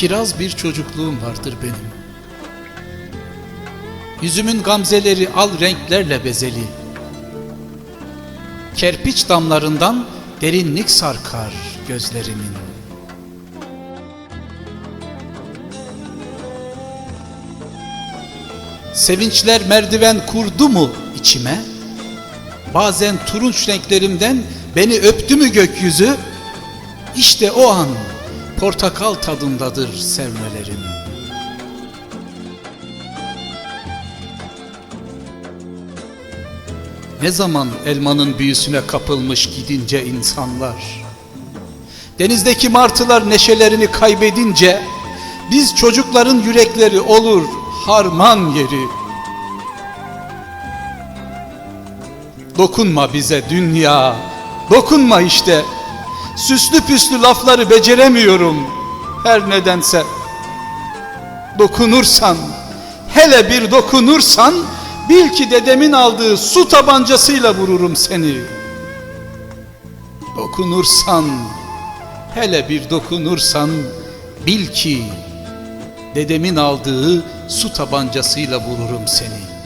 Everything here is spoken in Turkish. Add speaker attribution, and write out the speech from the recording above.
Speaker 1: Kiraz bir çocukluğum vardır benim. Yüzümün gamzeleri al renklerle bezeli. Kerpiç damlarından derinlik sarkar gözlerimin. Sevinçler merdiven kurdu mu içime? Bazen turunç renklerimden beni öptü mü gökyüzü? İşte o an portakal tadındadır sevmelerim. Ne zaman elmanın büyüsüne kapılmış gidince insanlar? Denizdeki martılar neşelerini kaybedince biz çocukların yürekleri olur harman yeri. Dokunma bize dünya, dokunma işte. Süslü püslü lafları beceremiyorum her nedense. Dokunursan, hele bir dokunursan bil ki dedemin aldığı su tabancasıyla vururum seni. Dokunursan, hele bir dokunursan bil ki dedemin aldığı su tabancasıyla vururum seni.